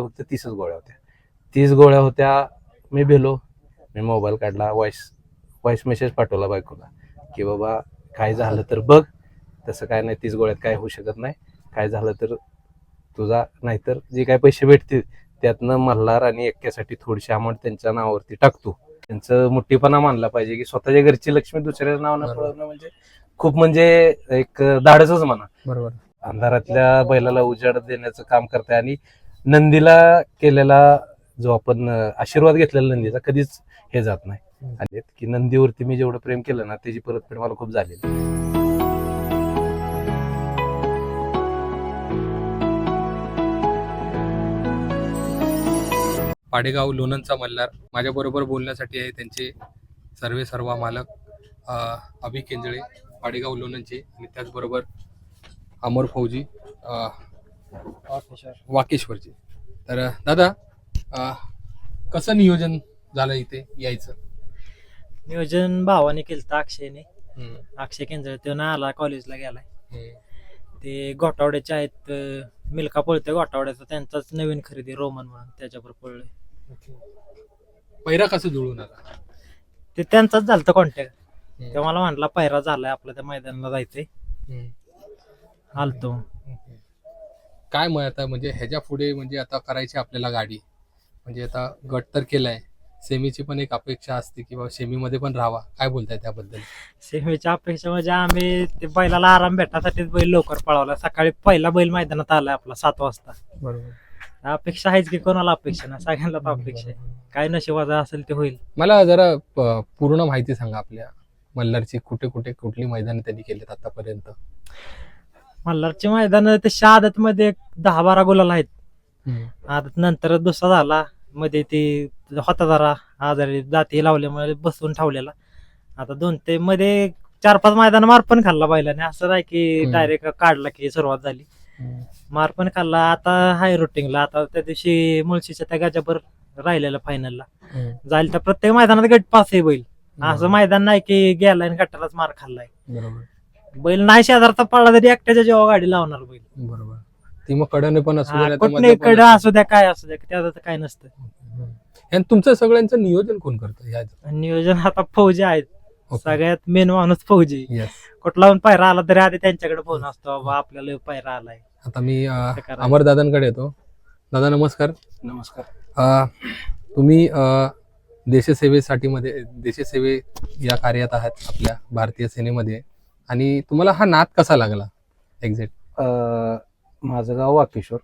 फक्त तीसच गोळ्या होत्या. तीस गोळ्या होत्या मी भेलो. मी मोबाईल काढला व्हॉइस व्हॉइस मेसेज पाठवला बायकोला की बाबा काय झालं तर बघ. तसं काय नाही तीस गोळ्यात काय होऊ शकत नाही. काय झालं तर तुझा नाहीतर जे काय पैसे भेटतील त्यातनं मल्हार आणि एक्क्यासाठी थोडीशी अमाऊंट त्यांच्या नावावरती टाकतो त्यांचं मोठीपणा मानला पाहिजे की स्वतःच्या घरची लक्ष्मी दुसऱ्या नावानं. पळवणं म्हणजे खूप म्हणजे एक धाडसच म्हणा. बरोबर. अंधारातल्या बैलाला उजाड देण्याचं काम करताय आणि नंदीला केलेला जो आपण आशीर्वाद घेतलेला नंदीचा कधीच हे जात नाही. आणि की नंदीवरती मी जेवढं प्रेम केलं ना त्याची परतफेड मला खूप झालेली पाडेगाव लोणंदचा मल्हार माझ्याबरोबर बोलण्यासाठी आहे त्यांचे सर्वे सर्वा मालक अभि केंजळे पाडेगाव लोणंदचे आणि त्याचबरोबर अमर फौजी वाकेश्वरचे. तर दादा अ, कसं नियोजन झालं इथे यायचं? नियोजन भावाने केलं अक्षयने. हम्म, अक्षय केंद्र तो ना आला कॉलेजला गेलाय. हम्म, ते गोटावड्याचे आहेत अं, मिल्का पळतोय गोटावड्याचा त्यांचाच नवीन खरेदी रोमन म्हणून त्याच्यावर पळलोय ओके. पहिरा कसं जुळून आला? ते त्यांचाच झालता कॉन्टॅक्ट हम्म, ते मला म्हटला पायरा झालाय आपला त्या मैदानाला जायचंय. हम्म. आलतो. ओके. काय मग आता म्हणजे ह्याच्या पुढे म्हणजे आता करायची आपल्याला गाडी. म्हणजे आता गट तर केलाय. सेमीची पण एक अपेक्षा असते की बाबा सेमीमध्ये पण राहावा. काय बोलताय त्याबद्दल? सेमीच्या अपेक्षा म्हणजे आम्ही ते बैलाला आराम भेटण्यासाठीच बैल लवकर पळवला. सकाळी पहिला बैल मैदानात आलाय आपला सात वाजता. बरोबर. अपेक्षा आहेच की कोणाला अपेक्षा नाही. सगळ्यांनाच अपेक्षा आहे. काय नशिबाचं असेल ते होईल. मला जरा पूर्ण माहिती सांगा आपल्या मल्हारची कुठे कुठे कुठली मैदान त्यांनी केलेत आतापर्यंत? मल्हारचे मैदान तशा आदत मध्ये दहा बारा गुलाल आहेत. आदत नंतर दुसरा झाला. मध्ये ते होता जरा आजारी जाती लावल्यामुळे बसवून ठेवलेला. आता दोन ते मध्ये चार पाच मैदान मार पण खाल्ला बैलाने. असं नाही की हम्म. डायरेक्ट काढला की सुरुवात झाली. मार पण खाल्ला. आता हाय रुटीनला आता त्या दिवशी मुळशीच्या त्या गाजाभर राहिलेला फायनलला जाईल तर प्रत्येक मैदानात गट पास आहे बैल. असं मैदान नाही की गेलाय आणि गटालाच मार खाल्लाय. बरोबर. बैल नाही शेजारचा पडला तरी एकट्याच्या जेव्हा गाडी लावणार बैल. बरोबर. ती मग कडने पण असू दे, हा, कुठने पण असू द्या काय असू द्या त्याचं तर काय नसतं. आणि तुमचं सगळ्यांचं नियोजन कोण करतं? आणि नियोजन आता फौजी आहेत. सगळ्यात मेन माणूस फौजी. येस कुठला पण पायरा आला तरी आधी त्यांच्याकडे फोन असतो बाबा आपल्याला पायरा आलाय. आता मी अ, असं करायचं. अमर दादांकडे येतो. दादा नमस्कार. नमस्कार. अ, तुम्ही अ, देशसेवेसाठी मध्ये देशसेवे या कार्यात आहात आपल्या भारतीय सेनेमध्ये. आणि तुम्हाला हा नाद कसा लागला? एक्झॅक्ट अं, माझं गाव वाकेश्वर.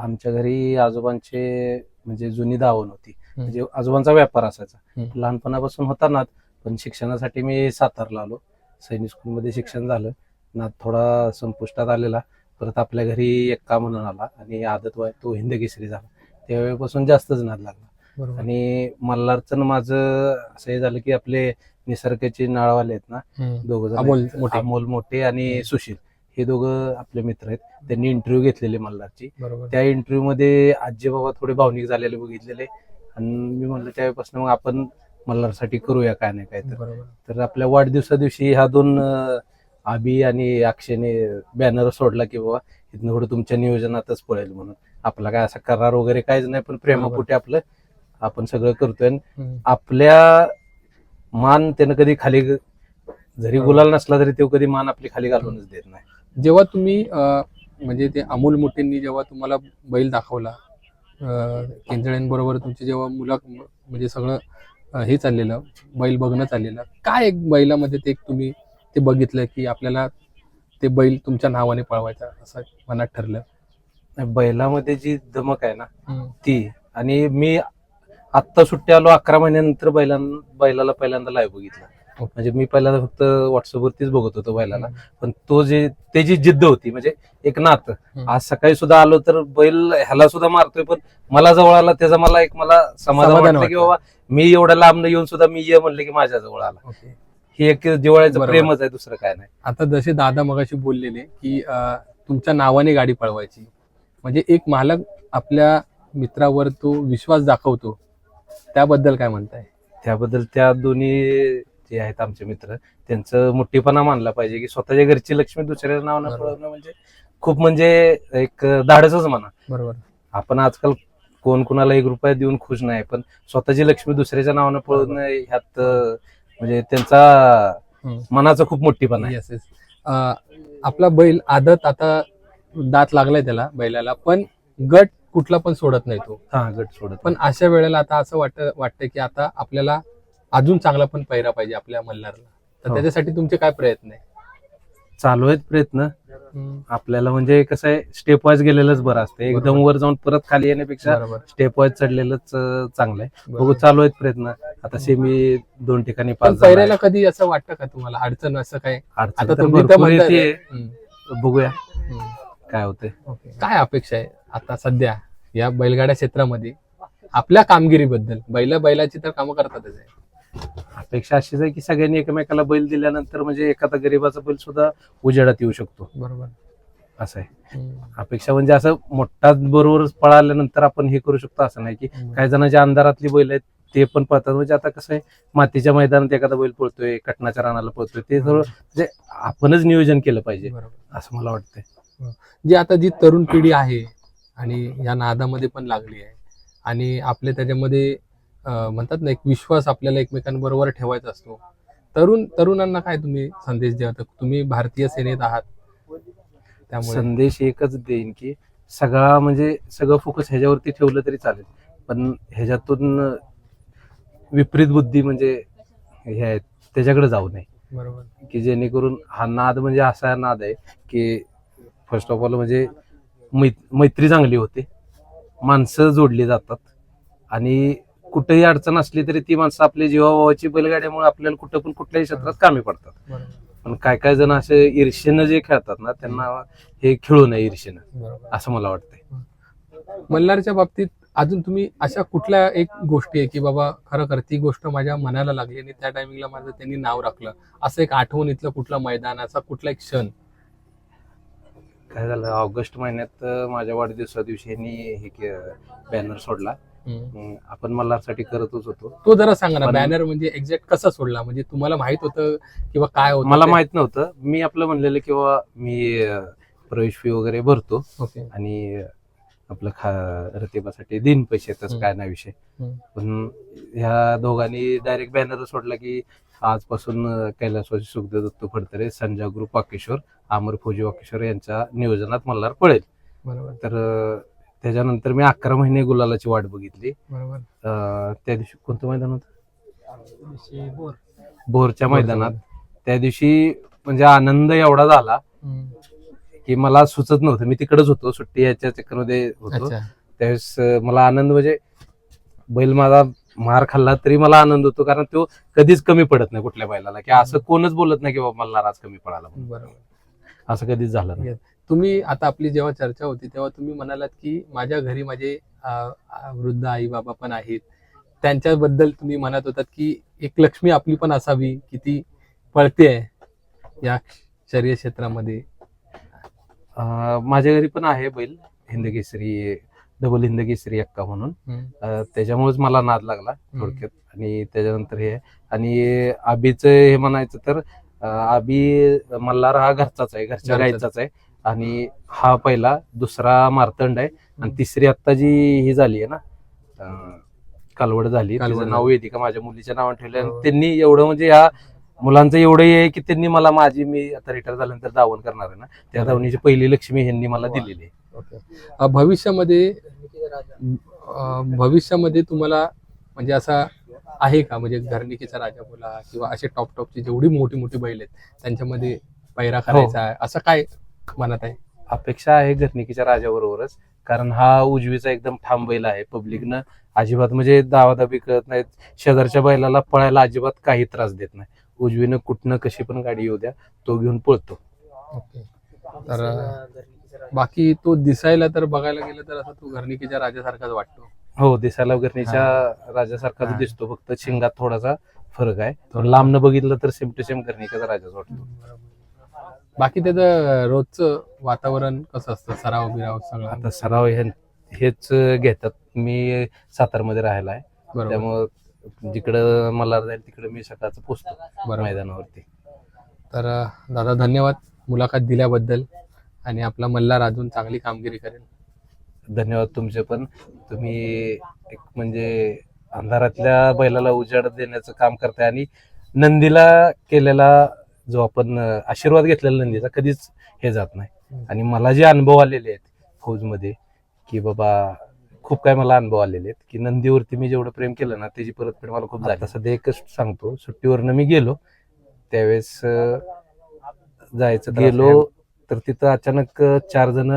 आमच्या घरी आजोबांचे म्हणजे जुनी दावण होती. म्हणजे आजोबांचा व्यापार असायचा. लहानपणापासून होता नाद पण शिक्षणासाठी मी सातारला आलो. सैनिक स्कूलमध्ये शिक्षण झालं. नाद थोडा संपुष्टात आलेला. परत आपल्या घरी एक्का म्हणून आला आणि आदत वय तो हिंद केसरी झाला. त्यावेळेपासून जास्तच नाद लागला. बरोबर. आणि मल्हारचं माझं असं हे झालं की आपले निसर्गाचे नाळवाले आहेत ना हम्म. दोघं अमोल मोठे. अमोल मोठे आणि सुशील. हे दोघं आपले मित्र आहेत. त्यांनी इंटरव्ह्यू घेतलेले मल्हारची. बरोबर. त्या इंटरव्ह्यू मध्ये आजी बाबा थोडे भावनिक झालेले बघितलेले. आणि मी म्हणलं त्यावेळेपासून मग आपण मल्हारसाठी करूया काय नाही काय तर. बरोबर. तर आपल्या वाढदिवसा दिवशी ह्या दोन अं, आबी आणि अक्षयने बॅनर सोडला की बाबा इथनं पुढे तुमच्या नियोजनातच पळेल म्हणून. आपला काय असा करार वगैरे काहीच नाही पण प्रेमापोटी आपलं आपण सगळं करतोय आणि. आपल्या मान त्यानं कधी खाली जरी गुलाल नसला तरी तो कधी मान आपली खाली घालूनच देत नाही. जेव्हा तुम्ही म्हणजे ते अमोल मोठेंनी जेव्हा तुम्हाला बैल दाखवला केंजळ्यांबरोबर तुमची जेव्हा मुला म्हणजे सगळं हे चाललेलं बैल बघणं चाललेलं काय एक बैलामध्ये ते तुम्ही ते बघितलं की आपल्याला ते बैल तुमच्या नावाने पळवायचा असं मनात ठरलं? बैलामध्ये जी दमक आहे ना ती. आणि मी आत्ता सुट्टी आलो अकरा महिन्यानंतर बैलां बैलाला पहिल्यांदा लाईव्ह बघितला. म्हणजे मी पहिल्यांदा फक्त व्हॉट्सअपवरतीच बघत होतो बैलाला पण तो जे त्याची जिद्द होती म्हणजे एक नातं. आज सकाळी सुद्धा आलो तर बैल ह्याला सुद्धा मारतोय पण मला जवळ आला त्याचा मला एक मला समाधान वाटलं की. बाबा मी एवढ्या लांब येऊन सुद्धा मी ये म्हणले की माझ्या जवळ आला ही एक बरोबर. प्रेमच आहे दुसरं काय नाही आता जसे दादा मगाशी बोललेले की तुमच्या नावाने गाडी पळवायची म्हणजे एक मालक आपल्या मित्रावर तो विश्वास दाखवतो त्याबद्दल काय म्हणताय? त्याबद्दल त्या दोन्ही जे आहेत आमचे मित्र त्यांचं मोठीपणा मानला पाहिजे की स्वतःच्या घरची लक्ष्मी दुसऱ्या नावानं बरोबर. पळवणं म्हणजे खूप म्हणजे एक धाडसच म्हणा. बरोबर. आपण आजकाल कोण कुणाला एक रुपया देऊन खुश नाही पण स्वतःची लक्ष्मी दुसऱ्याच्या नावानं पळून ह्यात अं, म्हणजे त्यांचा. मनाचा खूप मोठीपणा आहे. येस येस आपला बैल आदत आता दात लागलाय त्याला बैलाला पण गट कुठला पण सोडत नाही तो. हा गट सोडत पण अशा वेळेला आता असं वाटत वाटतं की आता आपल्याला अजून चांगला पण पैरा पाहिजे आपल्या मल्हारला. तर हो. त्याच्यासाठी तुमचे काय प्रयत्न आहे? चालू आहेत प्रयत्न. आपल्याला म्हणजे कसं आहे स्टेप वाईज गेलेलंच बरं असतं. एकदम. वर जाऊन परत खाली येण्यापेक्षा बरोबर. स्टेप वाईज चढलेलंच अं, चांगलं आहे. बघू बरोबर. चालू आहेत प्रयत्न. आता सेमी दोन ठिकाणी पण पास कधी असं वाटतं का तुम्हाला? अडचण असं काय? अडचण आता तर तुम्ही तर भरपूर म्हणताय. येते. हम्म, बघूया. हम्म. काय होतंय. ओके. काय अपेक्षा आहे आता सध्या? या बैलगाड्या क्षेत्रामध्ये आपल्या कामगिरीबद्दल बैल बैलाची तर कामं करतातच आहे. अपेक्षा अशीच आहे की सगळ्यांनी एकमेकाला बैल दिल्यानंतर म्हणजे एखादा गरीबाचा बैल सुद्धा उजेडात येऊ शकतो. बरोबर. असं आहे. अपेक्षा म्हणजे असं मोठा बरोबर पळाल्यानंतर आपण हे करू शकतो असं नाही की काही जणांच्या अंधारातली बैल आहेत ते पण पळतात. म्हणजे आता कसं आहे मातीच्या मैदानात एखादा बैल पळतोय कटनाच्या रानाला पळतोय ते सर्व म्हणजे आपणच नियोजन केलं पाहिजे बरोबर. असं मला वाटतंय. जी आता जी तरुण पिढी आहे आणि या नादामध्ये पण लागली आहे. आणि आपले त्याच्यामध्ये म्हणतात ना एक विश्वास आपल्याला एकमेकांबरोबर ठेवायचा असतो. तरुण तरुणांना काय तुम्ही संदेश द्या? तुम्ही भारतीय सेनेत आहात. त्यामुळे संदेश एकच देईन की सगळा म्हणजे सगळं फोकस ह्याच्यावरती ठेवलं तरी चालेल. पण ह्याच्यातून विपरीत बुद्धी म्हणजे हे आहेत त्याच्याकडे जाऊ नये. बरोबर. की जेणेकरून हा नाद म्हणजे असा नाद आहे की फर्स्ट ऑफ ऑल म्हणजे मै मैत्री चांगली होते. माणसं जोडली जातात. आणि कुठेही अडचण असली तरी ती माणसं आपल्या जीवाभावाची बैलगाड्यामुळे आपल्याला कुठं पण कुठल्याही क्षेत्रात कामी पडतात. पण काय काय जण असे ईर्षेनं जे खेळतात ना त्यांना हे खेळू नये ईर्षेनं असं मला वाटतंय. मल्हारच्या बाबतीत अजून तुम्ही अशा कुठल्या एक गोष्टी आहे की बाबा खरं ती गोष्ट माझ्या मनाला लागली आणि त्या टायमिंगला माझं त्यांनी नाव राखलं. असं एक आठवणीतलं कुठला मैदानाचा कुठला एक क्षण? काय झालं ऑगस्ट महिन्यात माझ्या वाढदिवसा दिवशी यांनी हे बॅनर सोडला. आपण मल्हारसाठी करतच होतो. तो जरा सांगा ना बॅनर म्हणजे एक्झॅक्ट कसा सोडला? म्हणजे तुम्हाला माहीत होतं किंवा काय होतं मला? माहीत नव्हतं. मी आपलं म्हणलेलं किंवा मी प्रवेश फी वगैरे भरतो आणि आपलं खा रतिबासाठी दिन पैसे तसं. काय नाही विषय. पण ह्या दोघांनी डायरेक्ट बॅनर सोडला की आजपासून कैलासवासी सुखदेव दत्त फडतरे संजा ग्रुप वाकेश्वर अमर फौजी वाकेश्वर यांच्या नियोजनात मल्हार पळेल. बरोबर. तर त्याच्यानंतर मी अकरा महिने गुलालाची वाट बघितली. बरोबर. त्या दिवशी कोणतं मैदान होतं? बोरच्या मैदानात. त्या दिवशी म्हणजे आनंद एवढा झाला. की मला सुचत नव्हतं. मी तिकडेच होतो सुट्टी याच्या चक्करमध्ये होतो. त्यावेळेस मला आनंद म्हणजे बैल माझा मार खाल्ला तरी मला आनंद होतो कारण तो कधीच कमी पडत नाही कुठल्या बैलाला. की असं कोणच बोलत नाही की बाबा मला नाराज कमी पडाला. बरोबर. असं कधीच झालं नाही. तुम्ही आता आपली जेव्हा चर्चा होती तेव्हा तुम्ही म्हणालात की माझ्या घरी माझे वृद्ध आई बाबा पण आहेत. त्यांच्याबद्दल तुम्ही म्हणत होतात की एक लक्ष्मी आपली पण असावी की ती पळते या शर्यत क्षेत्रामध्ये? माझ्या घरी पण आहे बैल हिंदकेसरी डबल हिंदकेसरी एक्का म्हणून हम्म. अं, त्याच्यामुळेच मला नाद लागला थोडक्यात आणि त्याच्यानंतर हे आणि आबीचं हे म्हणायचं तर आबी मल्हार हा घरचाच आहे घरच्या. गाईचाच आहे आणि हा पहिला दुसरा मारतंड आहे आणि तिसरी आत्ता जी ही झाली आहे ना कालवड झाली तिचं नाव. वेदिका माझ्या मुलीच्या नावाने ठेवलं आणि हो. त्यांनी एवढं म्हणजे या मुलांचं एवढं आहे की त्यांनी मला माझी मी आता रिटायर झाल्यानंतर दावण करणार आहे ना त्या. दावणीची पहिली लक्ष्मी ह्यांनी मला. दिलेली आहे ओके. भविष्यामध्ये भविष्यामध्ये तुम्हाला म्हणजे असा आहे का? म्हणजे घरणिकेचा राजा बोला किंवा असे टॉप टॉपची जेवढी मोठी मोठी बैल आहेत त्यांच्यामध्ये पैरा करायचा आहे असं काय मनात आहे? अपेक्षा आहे घटनिकीच्या राजाबरोबरच कारण हा उजवीचा एकदम ठाम बैल आहे. पब्लिकनं अजिबात म्हणजे दावादाबी करत नाहीत. शेजारच्या बैलाला पळायला अजिबात काही त्रास देत नाही. उजवीनं कुठनं कशी पण गाडी येऊ द्या तो घेऊन पळतो. ओके. तर बाकी तो दिसायला तर बघायला गेलं तर असं तो घरणिकेच्या राजासारखाच वाटतो. हो दिसायला घरणीच्या राजासारखाच. दिसतो. फक्त शिंगात थोडासा फरक आहे. लांबनं बघितलं तर सेम टू सेम घरणीच्याचा राजाच वाटतो. बाकी त्याचं रोजचं वातावरण कसं असतं? सराव बिराव सगळं? आता सराव हे हेच घेतात. मी सातारमध्ये राहायला आहे. त्यामुळं जिकडं मला जाईल तिकडं मी सकाळचं पोचतो बरोबर. मैदानावरती. तर दादा धन्यवाद मुलाखत दिल्याबद्दल. आणि आपला मल्हार अजून चांगली कामगिरी करेल. धन्यवाद तुमचे पण. तुम्ही एक म्हणजे अंधारातल्या बैलाला उजाड देण्याचं काम करताय आणि नंदीला केलेला जो आपण आशीर्वाद घेतलेला नंदीचा कधीच हे जात नाही. आणि मला जे अनुभव आलेले आहेत फौजमध्ये की बाबा खूप काय मला अनुभव आलेले आहेत की नंदीवरती मी जेवढं प्रेम केलं ना त्याची परतफेड मला खूप झाली. सध्या एकच सांगतो सुट्टीवरनं मी गेलो त्यावेळेस जायचं गेलो तर तिथं अचानक चार जण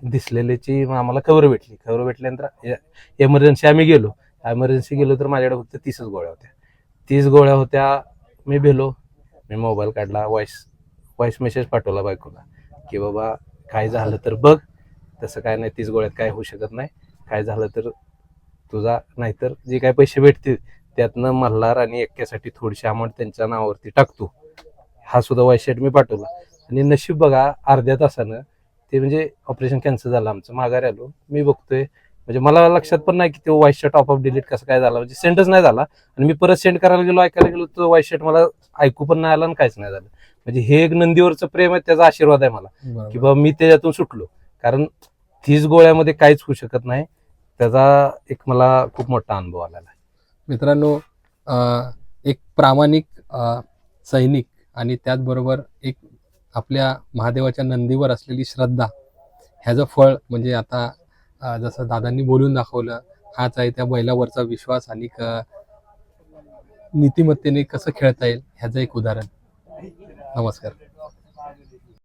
दिसलेल्याची मग आम्हाला कवर भेटली. कवर भेटल्यानंतर एमर्जन्सी आम्ही गेलो. एमर्जन्सी गेलो तर माझ्याकडे फक्त तीसच गोळ्या होत्या. तीस गोळ्या होत्या. मी भेलो. मी मोबाईल काढला. व्हॉइस व्हॉइस मेसेज पाठवला बायकोला की बाबा काय झालं तर बघ. तसं काय नाही तीस गोळ्यात काय होऊ शकत नाही. काय झालं तर तुझा नाहीतर जे काय पैसे भेटतील त्यातनं मल्हार आणि एक्क्यासाठी थोडीशी अमाऊंट त्यांच्या नावावरती टाकतो. हा सुद्धा व्हॉइस शेट मी पाठवला. आणि नशीब बघा अर्ध्या तासानं ते म्हणजे ऑपरेशन कॅन्सल झालं आमचं. माघारी आलो. मी बघतोय. म्हणजे मला लक्षात पण नाही की तो व्हाईट शर्ट ऑफ डिलीट कसं काय झाला. म्हणजे सेंडच नाही झाला. आणि मी परत सेंड करायला गेलो ऐकायला गेलो तो व्हाईट शर्ट मला ऐकू पण नाही आला आणि काहीच नाही झालं. म्हणजे हे एक नंदीवरचं प्रेम आहे त्याचा आशीर्वाद आहे मला. की. बाबा मी त्याच्यातून सुटलो. कारण तीस गोळ्यामध्ये काहीच होऊ शकत नाही. त्याचा एक मला खूप मोठा अनुभव आलेला आहे. मित्रांनो एक प्रामाणिक सैनिक आणि त्याचबरोबर एक आपल्या महादेवाच्या नंदीवर असलेली श्रद्धा ह्याचं फळ म्हणजे आता जसं दादांनी बोलून दाखवलं हाच आहे त्या बैलावरचा विश्वास आणि क- नीतिमत्तेने कसं खेळता येईल ह्याचं एक उदाहरण. नमस्कार.